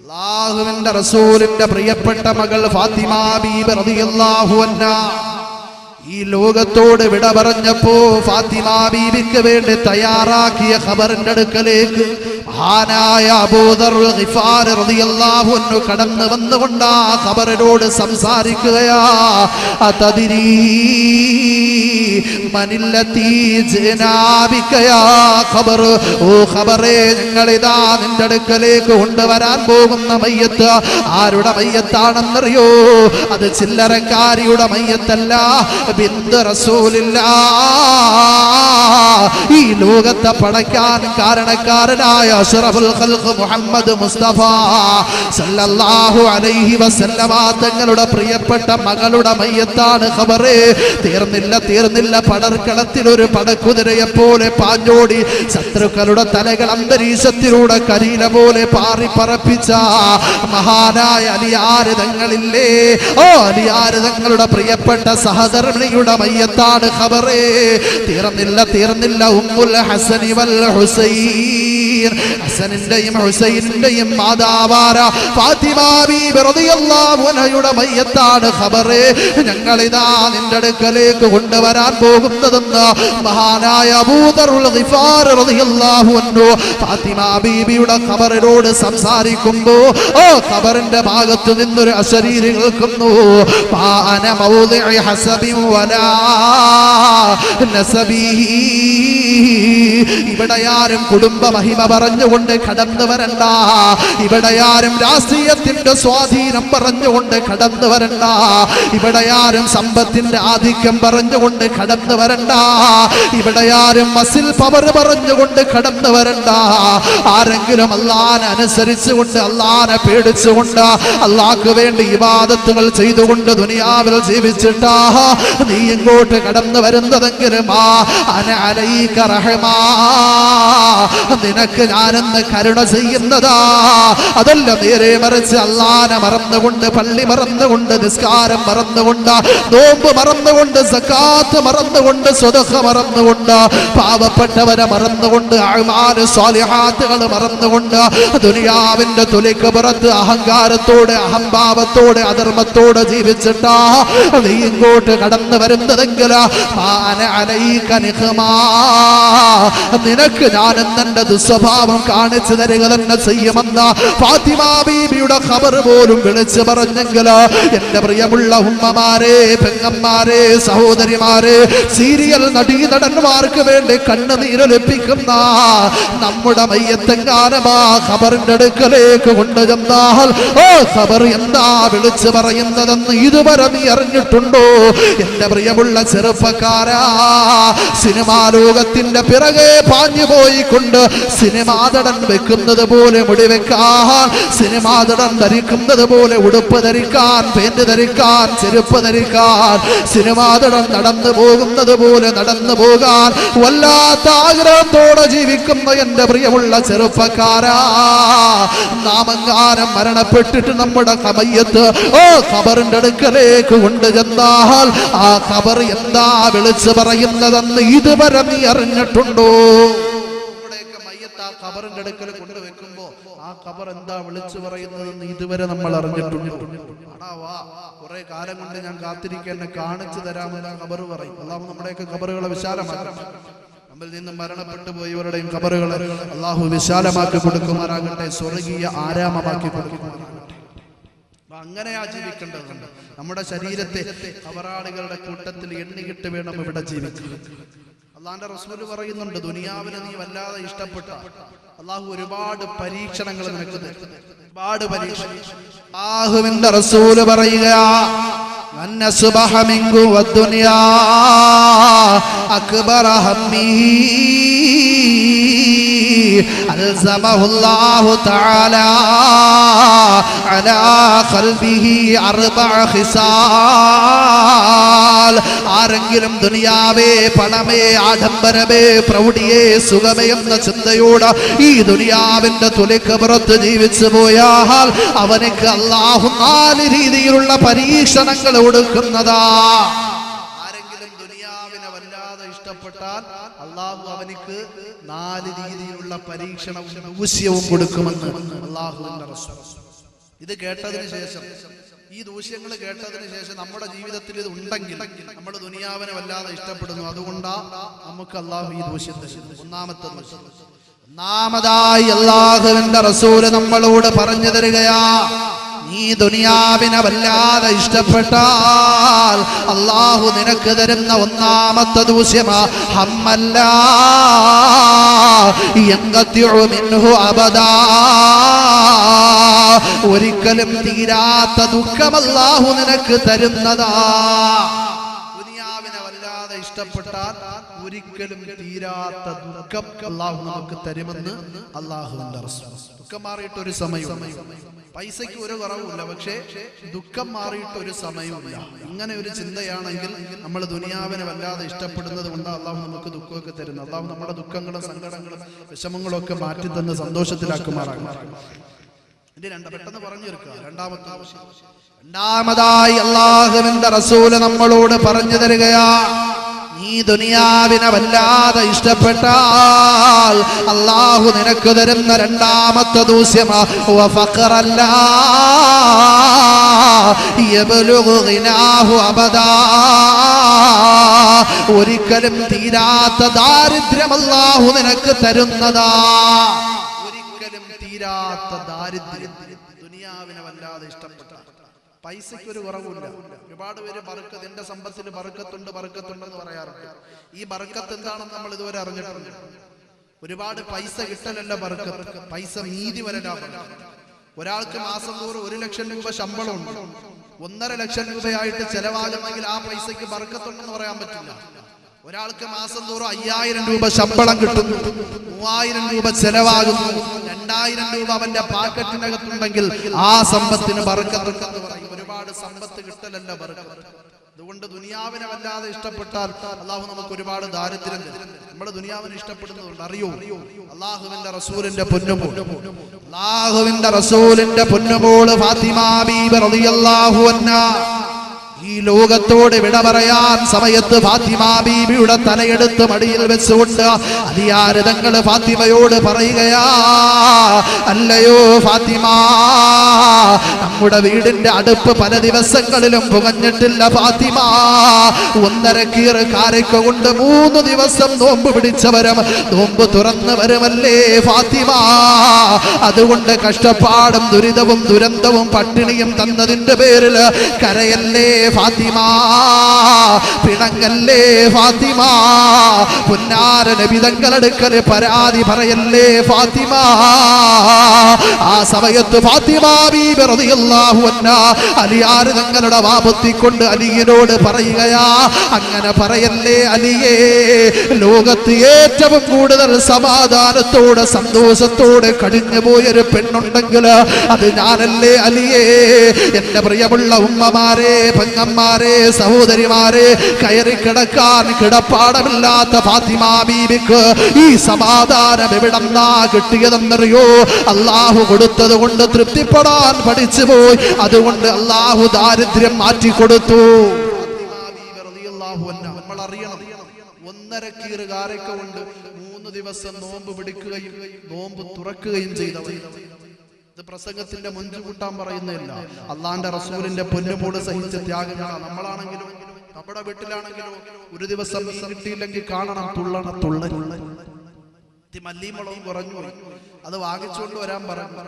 അള്ളാഹുവിന്റെ റസൂലിന്റെ പ്രിയപ്പെട്ട മകൾ ഫാത്തിമ ബീബി റളിയല്ലാഹു അൻഹാ. ഈ ലോകത്തോട് വിട പറഞ്ഞപ്പോ ഫാത്തിമ ബീബിക്ക് വേണ്ടി തയ്യാറാക്കിയ ഖബറിന്റെ അടുക്കലേക്ക് മഹാനായ അബൂദർ റളിയല്ലാഹു അൻഹു കടന്നു വന്നുകൊണ്ട് ആ ഖബറിനോട് സംസാരിക്കുകയാ അതദിരീ മനില്ലത്തി ജനാബിക്കയാ ഖബർ. ഓ ഖബറേ ഇതാ നിന്റെ അടുക്കലേക്ക് കൊണ്ടുവരാൻ പോകുന്ന മയ്യത്ത് ആരുടെ മയ്യത്താണെന്നറിയോ? അത് ചില്ലറക്കാരിയുടെ മയ്യത്തല്ല ബിന്ദു റസൂലില്ല. ഈ ലോകത്തെ പടയ്ക്കാൻ കാരണക്കാരനായ അഷ്റഫുൽ ഖൽഖ് മുഹമ്മദ് മുസ്തഫ സല്ലല്ലാഹു അലൈഹി വസല്ലമ. തങ്ങളുടെ പ്രിയപ്പെട്ട മകളുടെ മയ്യത്താണ് ഖബറേ. തീർന്നില്ല തീർന്നില്ല. പടർക്കളത്തിൽ ഒരു പടക്കുതിരയെ പോലെ പാഞ്ഞോടി. ശത്രുക്കളുടെ തലകൾ അന്തരീക്ഷത്തിലൂടെ കരീല പോലെ പാറി പറപ്പിച്ച മഹാനായ അലിയാരിതങ്ങളില്ലേ ഓ അലിയാരിതങ്ങളുടെ പ്രിയപ്പെട്ട സഹധർമ്മിണിയുടെ മയ്യത്താണ് ഖബറേ. തീർന്നില്ല തീർന്നില്ല ഉമ്മുൽ ഹസനി വൽ ഹുസൈൻ. ഹസനിന്റെയും ഹുസൈനിന്റെയും മാതാവാര ഫാത്തിമ ബീബി റളിയല്ലാഹു അൻഹയുടെ മയ്യത്താണ് ഖബറേ. ഞങ്ങൾ ഇതാ നിന്റെ അടുക്കലേക്ക് കൊണ്ടുവരാൻ പോകുന്നതെന്ന് മഹാനായ അബൂദറുൽ ഗിഫാർ റളിയല്ലാഹു അൻഹു ഫാത്തിമ ബീബിയുടെ ഖബറിനോട് സംസാരിക്കുമ്പോ ഓ ഖബറിന്റെ ഭാഗത്ത് നിന്നൊരു അശരീരി കേൾക്കുന്നു. ഇവിടെ ആരും കുടുംബ മഹിമ പറഞ്ഞുകൊണ്ട് കടന്നു വരണ്ട ഇവിടെ ആരും രാഷ്ട്രീയത്തിന്റെ സ്വാധീനം പറഞ്ഞുകൊണ്ട് കടന്നു വരണ്ട ഇവിടെ ആരും സമ്പത്തിന്റെ ആധിക്യം പറഞ്ഞുകൊണ്ട് കടന്നു വരണ്ട ഇവിടെ ആരും മസിൽ പവർ പറഞ്ഞുകൊണ്ട് കടന്നു വരണ്ട ആരെങ്കിലും അള്ളാനെ അനുസരിച്ചുകൊണ്ട് അള്ളാനെ പേടിച്ചുകൊണ്ട് അള്ളാഹ്ക്ക് വേണ്ടി ഇബാദത്തുകൾ ചെയ്തുകൊണ്ട് ദുനിയാവിൽ ജീവിച്ചിട്ടാ നീ ഇങ്ങോട്ട് കടന്നു വരുന്നതെങ്കിലും അലൈക നിനക്ക് ഞാനെന്ന് കരുണ ചെയ്യുന്നതാ അതല്ല നേരെ മറിച്ച് അള്ളാനെ മറന്നുകൊണ്ട് പള്ളി മറന്നുകൊണ്ട് നിസ്കാരം മറന്നുകൊണ്ട് നോമ്പ് മറന്നുകൊണ്ട് സക്കാത്ത് മറന്നുകൊണ്ട് സ്വതഹ മറന്നുകൊണ്ട് പാവപ്പെട്ടവരെ മറന്നുകൊണ്ട് അഅ്മാൽ സ്വാലിഹാത്തുകൾ മറന്നുകൊണ്ട് ദുനിയാവിന്റെ തുലിക്ക് പുറത്ത് അഹങ്കാരത്തോടെ അഹംഭാവത്തോടെ അധർമ്മത്തോടെ ജീവിച്ചിട്ടാ നീ ഇങ്ങോട്ട് കടന്നു വരുന്നതെങ്കിൽ. നിനക്ക് ഞാനെന്നെ എന്നെ ദുസ്വഭാവം കാണിച്ചു തരിക തന്നെ ചെയ്യുമെന്ന ഫാത്തിമ ബീബിയുടെ ഖബർ പോലും വിളിച്ചു പറഞ്ഞെങ്കിൽ എന്റെ പ്രിയമുള്ള ഉമ്മമാരെ പെങ്ങന്മാരെ സഹോദരിമാരെ സീരിയൽ നടീനടന്മാർക്ക് വേണ്ടി കണ്ണുനീരൊലിപ്പിക്കുന്ന നമ്മുടെ മയ്യത്തെങ്ങാനമാ ഖബറിന്റെ അടുക്കലേക്ക് കൊണ്ടുചെന്നാൽ? ഓ ഖബർ എന്താ വിളിച്ചു പറയുന്നതെന്ന് ഇതുവരെ നീ അറിഞ്ഞിട്ടുണ്ടോ? എന്റെ പ്രിയമുള്ള ചെറുപ്പക്കാരാ സിനിമാ ലോകത്തിന്റെ പിറകെ പാഞ്ഞു പോയിക്കൊണ്ട് സിനിമാതടൻ വെക്കുന്നത് പോലെ മുടി വെക്കാൻ സിനിമാതടൻ ധരിക്കുന്നത് പോലെ ഉടുപ്പ് ധരിക്കാൻ പേന്റ് ധരിക്കാൻ ചെരുപ്പ് ധരിക്കാൻ സിനിമാതടൻ നടന്നു പോകുന്നത് പോലെ നടന്നു പോകാൻ വല്ലാത്ത ആഗ്രഹത്തോടെ ജീവിക്കുന്ന എന്റെ പ്രിയമുള്ള ചെറുപ്പക്കാരാ. നാമങ്കാരം മരണപ്പെട്ടിട്ട് നമ്മുടെ കമയ്യത്ത് ഓ ഖബറിന്റെ അടുക്കലേക്ക് കൊണ്ടുചെന്നാൽ ആ ഖബർ എന്താ വിളിച്ചു പറയുന്നതെന്ന് ഇതുവരെ നീ അറിഞ്ഞിട്ടുണ്ടോ? ഖബറിന്റെ അടുക്കൽ കൊണ്ടുവെക്കുമ്പോ ആ ഖബർ എന്താ വിളിച്ചു പറയുന്നതെന്ന് ഇതുവരെ നമ്മൾ അറിഞ്ഞിട്ടുണ്ട്. കുറെ കാലം കൊണ്ട് ഞാൻ കാത്തിരിക്കാൻ കാണിച്ചു തരാമെന്ന് ഖബർ പറയും. അള്ളാഹു നമ്മുടെയൊക്കെ ഖബറുകളെ വിശാലമാക്കും. നമ്മിൽ നിന്ന് മരണപ്പെട്ടു പോയവരുടെയും ഖബറുകളെ അള്ളാഹു വിശാലമാക്കി കൊടുക്കുമാറാകട്ടെ സ്വർഗീയ ആരാമമാക്കി കൊടുക്കുമാറാകട്ടെ. അങ്ങനെയാ ജീവിക്കേണ്ടതുണ്ട് നമ്മുടെ ശരീരത്തെ കബറാളികളുടെ കൂട്ടത്തിൽ എണ്ണിക്കിട്ട് വേണം ഇവിടെ ജീവിക്കാൻ. അള്ളാന്റെ റസൂൽ പറയുന്നുണ്ട് ദുനിയാവിനെ നീ വല്ലാതെ ഇഷ്ടപ്പെട്ട അള്ളാഹു ഒരുപാട് പരീക്ഷണങ്ങൾ നിനക്ക്. ഒരുപാട് പരീക്ഷണം അള്ളാഹുവിന്റെ റസൂൽ പറയുക من ألزمه الله تعالى على قلبه أربع خصال ആരെങ്കിലും ദുനിയാവേ പണമേ ആഡംബരമേ പ്രൗഢിയേ സുഖമേ എന്ന ചിന്തയോട് ഈ ദുനിയാവിന്റെ തുലിക്ക് പുറത്ത് ജീവിച്ചു പോയാൽ അവനക്ക് അള്ളാഹു നാല് രീതിയിലുള്ള പരീക്ഷണങ്ങൾ കൊടുക്കുന്നതാ ആരെങ്കിലും ദുനിയാവിനെ വല്ലാതെ ഇഷ്ടപ്പെട്ടാൽ അള്ളാഹു അവനിക്ക് നാല് രീതിയിലുള്ള പരീക്ഷണവും ദൂഷ്യവും കൊടുക്കുമെന്ന് അള്ളാഹുവിന്റെ ഇത് കേട്ടതിന് ശേഷം ഈ ദൂഷ്യങ്ങൾ കേട്ടതിന് ശേഷം നമ്മുടെ ജീവിതത്തിൽ ഇത് ഉണ്ടെങ്കിൽ നമ്മൾ ദുനിയാവിനെ വല്ലാതെ ഇഷ്ടപ്പെടുന്നു. അതുകൊണ്ടാ നമുക്ക് അള്ളാഹു ഈ ദൂഷ്യത്തെ ഒന്നാമത്തെ ഒന്നാമതായി അള്ളാഹുവിന്റെ റസൂൽ നമ്മളോട് പറഞ്ഞു തരികയാ നീ ദുനിയാവിനെ വല്ലാതെ ഇഷ്ടപ്പെട്ടാൽ അള്ളാഹു നിനക്ക് തരുന്ന ഒന്നാമത്തെ ദൂഷ്യമാ ഹമ്മല്ല മിൻഹു അബദാ. ഒരിക്കലും തീരാത്ത ദുഃഖം അല്ലാഹു നിനക്ക് തരുന്നതാ. ഇഷ്ടപ്പെട്ടാൽ ഒരിക്കലും തീരാത്ത ദുഃഖം അള്ളാഹു നമുക്ക് തരുമെന്ന് അള്ളാഹുവിന്റെ. ദുഃഖം മാറിയിട്ട് ഒരു സമയം പൈസയ്ക്ക് ഒരു കുറവുമില്ല പക്ഷേ ദുഃഖം മാറിയിട്ട് ഒരു സമയമില്ല ഇങ്ങനെ ഒരു ചിന്തയാണെങ്കിൽ നമ്മൾ ദുനിയാവിനെ വല്ലാതെ ഇഷ്ടപ്പെടുന്നത് കൊണ്ട് അള്ളാഹു നമുക്ക് ദുഃഖമൊക്കെ തരുന്നു അള്ളാഹു നമ്മുടെ ദുഃഖങ്ങളും സങ്കടങ്ങളും വിഷമങ്ങളും ഒക്കെ മാറ്റി തന്നെ സന്തോഷത്തിലാക്കുമാറാകും എന്റെ രണ്ട് പെട്ടെന്ന് പറഞ്ഞു രണ്ടാമത്തെ ആവശ്യം. രണ്ടാമതായി അള്ളാഹുവിന്റെ റസൂൽ നമ്മളോട് പറഞ്ഞു തരികയാ നീ ദുനിയാവിനെ വല്ലാതെ ഇഷ്ടപ്പെട്ടാൽ അള്ളാഹു നിനക്ക് തരുന്ന രണ്ടാമത്തെ ദൂഷ്യമാ അബദാ. ഒരിക്കലും തീരാത്ത ദാരിദ്ര്യം അള്ളാഹു നിനക്ക് തരുന്നതാ. ഒരിക്കലും തീരാത്ത ദാരിദ്ര്യം ദുനിയാവിനെ വല്ലാതെ ഇഷ്ടപ്പെട്ട പൈസയ്ക്ക് ഒരു കുറവില്ല ഒരുപാട് പേര് ബർക്കത്ത് എന്റെ സമ്പത്തിൽ ബർക്കത്തുണ്ട് ബർക്കത്തുണ്ടെന്ന് പറയാറുണ്ട്. ഈ ബർക്കത്ത് എന്താണെന്ന് നമ്മൾ ഇതുവരെ അറിഞ്ഞിട്ടുണ്ട് ഒരുപാട് പൈസ കിട്ടലല്ല ബർക്കത്ത്. പൈസ നീതി വരലാണ് ഒരാൾക്ക് മാസം തോറും ഒരു ലക്ഷം രൂപ ശമ്പളമുണ്ട്. ഒന്നര ലക്ഷം രൂപയായിട്ട് ചെലവാകുമെങ്കിൽ ആ പൈസയ്ക്ക് ബർക്കത്തുണ്ടെന്ന് പറയാൻ പറ്റില്ല. ഒരാൾക്ക് മാസം തോറും അയ്യായിരം രൂപ ശമ്പളം കിട്ടുന്നു. മൂവായിരം രൂപ ചെലവാകുന്നു. രണ്ടായിരം രൂപ അവന്റെ പാക്കറ്റിനകത്തുണ്ടെങ്കിൽ ആ സമ്പത്തിന് ബർക്കത്തുണ്ടെന്ന് പറയും. ഒരുപാട് സമ്പത്ത് കിട്ടലല്ല ബർക്കത്ത് അതുകൊണ്ട് ദുനിയാവിനെ വല്ലാതെ ഇഷ്ടപ്പെട്ടാൽ അള്ളാഹു നമുക്ക് ഒരുപാട് ദാരിദ്ര്യം നമ്മൾ ദുനിയാവിനെ ഇഷ്ടപ്പെടുന്നതുകൊണ്ട് അറിയോ? അള്ളാഹുവിന്റെ റസൂലിന്റെ പൊന്നുമോൾ അള്ളാഹുവിന്റെ റസൂലിന്റെ പൊന്നുമോൾ ഫാത്തിമ ബീബി റളിയല്ലാഹു അൻഹാ. ഈ ലോകത്തോട് വിട പറയാൻ സമയത്ത് ഫാത്തിമ ബീബിയുടെ തലയെടുത്ത് മടിയിൽ വെച്ചുകൊണ്ട് അതിയാരതങ്ങൾ ഫാത്തിമയോട് പറയുകയാ അല്ലയോ ഫാത്തിമ നമ്മുടെ വീടിന്റെ അടുപ്പ് പല ദിവസങ്ങളിലും പുകഞ്ഞിട്ടില്ല ഫാത്തിമ. ഒന്നര കീറ് കാരയ്ക്ക് കൊണ്ട് മൂന്ന് ദിവസം നോമ്പ് പിടിച്ചവരും നോമ്പ് തുറന്നു വരുമല്ലേ ഫാത്തിമ. അതുകൊണ്ട് കഷ്ടപ്പാടും ദുരിതവും ദുരന്തവും പട്ടിണിയും തന്നതിന്റെ പേരിൽ കരയല്ലേ ഫാത്തിമ. പിണങ്ങല്ലേ ഫാത്തിമ. പുന്നാര നബിതങ്ങളെടുക്കൽ പരാതി പറയല്ലേ ഫാത്തിമ. ആ സമയത്ത് ഫാത്തിമ അലിയാറ് തങ്ങളുടെ വാപത്തിക്കൊണ്ട് അലിയനോട് പറയുകയാ അങ്ങനെ പറയല്ലേ അലിയേ ലോകത്ത് ഏറ്റവും കൂടുതൽ സമാധാനത്തോടെ സന്തോഷത്തോടെ കഴിഞ്ഞു പോയൊരു പെണ്ണുണ്ടെങ്കിൽ അത് ഞാനല്ലേ അലിയേ. എന്റെ പ്രിയമുള്ള ഉമ്മമാരെ പെങ്ങന്മാരെ സഹോദരിമാരെ കയറി കിടക്കാൻ കിടപ്പാടമില്ലാത്ത ഫാത്തിമ ബീബിക്ക് ഈ സമാധാനം എവിടെന്നാ കിട്ടിയതെന്നറിയോ? അള്ളാഹു കൊടുത്തത് കൊണ്ട് തൃപ്തിപ്പെടാൻ പഠിച്ചു പോയി അതുകൊണ്ട് അള്ളാഹു ദാരിദ്ര്യം മാറ്റി കൊടുത്തു. നമ്മൾ അറിയണം ഒന്നര കീറുകാരൊക്കെ കൊണ്ട് മൂന്ന് ദിവസം നോമ്പ് പിടിക്കുകയും നോമ്പ് തുറക്കുകയും ചെയ്തവർ ഇത് പ്രസംഗത്തിന്റെ മുഞ്ചു കൂട്ടാൻ പറയുന്നില്ല. അള്ളാന്റെ റസൂലിന്റെ പൊന്നുപോട് സഹിച്ച ത്യാഗങ്ങളാണ് നമ്മളാണെങ്കിലും നമ്മുടെ വീട്ടിലാണെങ്കിലും ഒരു ദിവസം കിട്ടിയില്ലെങ്കിൽ കാണണം തുള്ളണം തുള്ള മല്ലിമുളകും കുറഞ്ഞു അത് വാങ്ങിച്ചുകൊണ്ട് വരാൻ പറഞ്ഞു.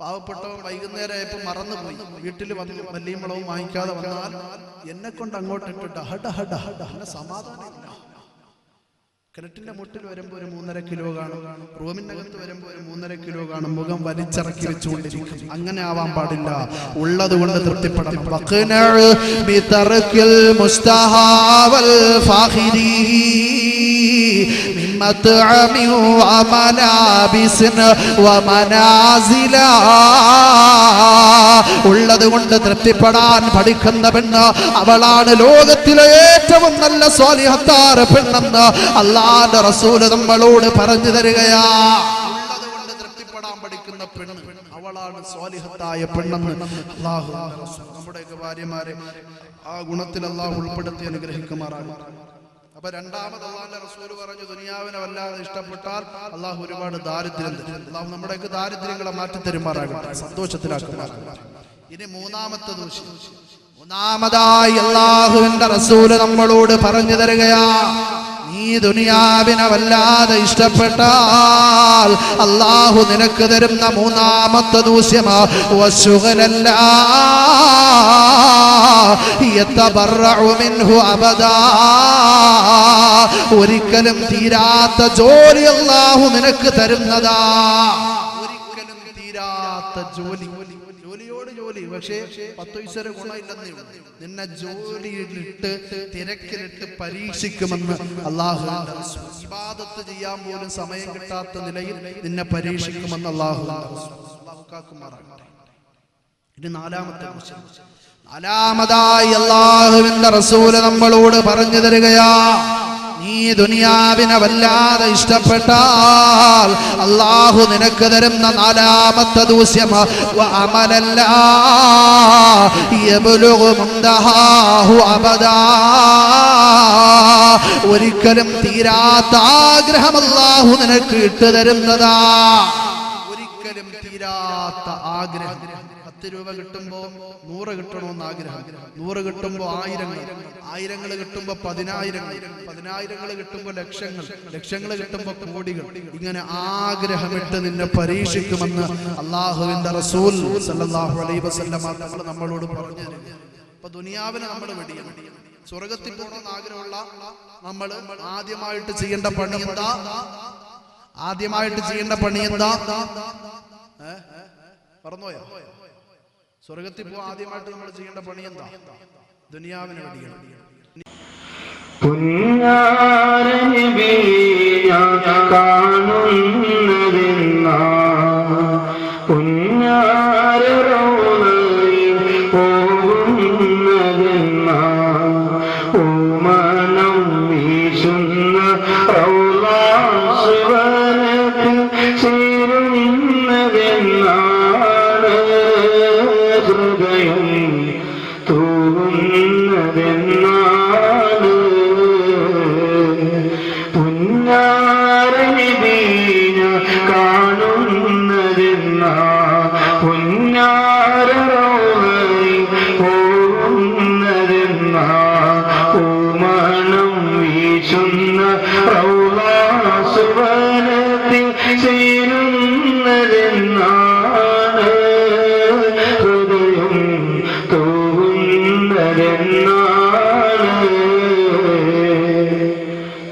പാവപ്പെട്ടവൻ വൈകുന്നേരമായപ്പോ മറന്നുപോയി. വീട്ടിൽ വന്ന് മല്ലിമുളകും വാങ്ങിക്കാതെ വന്നാൽ എന്നെ കൊണ്ട് അങ്ങോട്ട് ഇട്ടിട്ട് ഹഡ ഹഡ ഹഡ സമാധാനമില്ല. കിണറ്റിന്റെ മുട്ടിൽ വരുമ്പോ ഒരു മൂന്നര കിലോ കാണും. റൂമിനകത്ത് വരുമ്പോ ഒരു മൂന്നര കിലോ കാണും. മുഖം വലിച്ചിറക്കി വെച്ചുകൊണ്ടിരിക്കും. അങ്ങനെ ആവാൻ പാടില്ല. ഉള്ളത് കൊണ്ട് തൃപ്തിപ്പെടണം. വഖ്നഉ ബിതർക്കിൽ മുസ്തഹാവൽ ഫാഖിരി من مطعم وملابس ومنازلا ഉള്ളത് കൊണ്ട് തൃപ്തിപ്പെടാൻ പഠിക്കുന്ന പെണ്ണ് അവളാണ് ലോകത്തിലെ ഏറ്റവും നല്ല സ്വാലിഹത്താറ് പെണ്ണെന്ന് അള്ളാന്റെ റസൂല് നമ്മളോട് പറഞ്ഞു തരികയാ ഉള്ളത് കൊണ്ട് തൃപ്തിപ്പെടാൻ പഠിക്കുന്ന പെണ്ണ് അവളാണ് സ്വാലിഹത്തായ പെണ്ണെന്ന് അള്ളാഹു നമ്മുടെയൊക്കെ ഭാര്യമാരെ ആ ഗുണത്തിൽ അള്ളാഹു ഉൾപ്പെടുത്തി അനുഗ്രഹിക്കുമാറാകും അപ്പൊ രണ്ടാമത് അള്ളാഹിന്റെ റസൂൽ പറഞ്ഞു ദുനിയാവിനെ വല്ലാതെ ഇഷ്ടപ്പെട്ടാൽ അള്ളാഹു ഒരുപാട് ദാരിദ്ര്യം അള്ളാഹു നമ്മുടെയൊക്കെ ദാരിദ്ര്യങ്ങളെ മാറ്റി തരുമാറാകട്ടെ സന്തോഷത്തിലാക്കുമാറാകട്ടെ. ഇനി മൂന്നാമത്തെ ദൂഷ്യം. മൂന്നാമതായി അള്ളാഹുവിന്റെ റസൂൽ നമ്മളോട് പറഞ്ഞു തരികയാ നീ ദുനിയാവിനെ വല്ലാതെ ഇഷ്ടപ്പെട്ടാൽ അള്ളാഹു നിനക്ക് തരുന്ന മൂന്നാമത്തെ ദൂഷ്യമാ അബദാ ഒരിക്കലും തീരാത്ത ജോലി അള്ളാഹു നിനക്ക് തരുന്നതാ. ഒരിക്കലും തീരാത്ത ജോലി. ജോലിയോട് ജോലി പക്ഷേ പത്ത് ഉള്ളൂ. നിന്നെ ജോലിയിലിട്ട് തിരക്കിലിട്ട് പരീക്ഷിക്കുമെന്ന് അള്ളാഹു വിവാദത്ത് ചെയ്യാൻ പോലും സമയം കിട്ടാത്ത നിലയിൽ നിന്നെ പരീക്ഷിക്കുമെന്ന് അള്ളാഹു ഇനി നാലാമത്തെ നാലാമതായി അള്ളാഹുവിന്റെ റസൂൽ നമ്മളോട് പറഞ്ഞു തരികയാ നീ ദുനിയാവിനെ വല്ലാതെ ഇഷ്ടപ്പെട്ടാൽ അള്ളാഹു നിനക്ക് തരുന്ന നാലാമത്തെ ദൂഷ്യം ഒരിക്കലും തീരാത്ത ആഗ്രഹം അള്ളാഹു നിനക്ക് ഇട്ടു തരുന്നതാ. ഒരിക്കലും തീരാത്ത ആഗ്രഹം. പത്ത് രൂപ കിട്ടുമ്പോ നൂറ് കിട്ടണമെന്ന് ആഗ്രഹം. നൂറ് കിട്ടുമ്പോ ആയിരങ്ങൾ. ആയിരങ്ങൾ കിട്ടുമ്പോ പതിനായിരങ്ങൾ. പതിനായിരങ്ങൾ കിട്ടുമ്പോ ലക്ഷങ്ങൾ. ലക്ഷങ്ങൾ കിട്ടുമ്പോ കോടികൾ. ഇങ്ങനെ ആഗ്രഹമിട്ട് നിന്നെ പരീക്ഷിക്കുമെന്ന് അള്ളാഹുവിന്റെ റസൂൽ സല്ലല്ലാഹു അലൈഹി വസല്ലമ നമ്മളോട് പറഞ്ഞു അപ്പൊ ദുനിയാവിനെ നമ്മൾ വെടിയും സ്വർഗത്തിൽ പോകണമെന്ന് ആഗ്രഹമുള്ള നമ്മൾ ആദ്യമായിട്ട് ചെയ്യേണ്ട പണി എന്താ? ആദ്യമായിട്ട് ചെയ്യേണ്ട പണി എന്താ? പറഞ്ഞോയോ സ്വർഗത്തിൽ പോ ആദ്യമായിട്ട് നമ്മൾ ചെയ്യേണ്ട പണി എന്താ? ദുനിയാവിന് വേണ്ടിയാണ് കാണുന്നതെന്നാ പൊന്നാ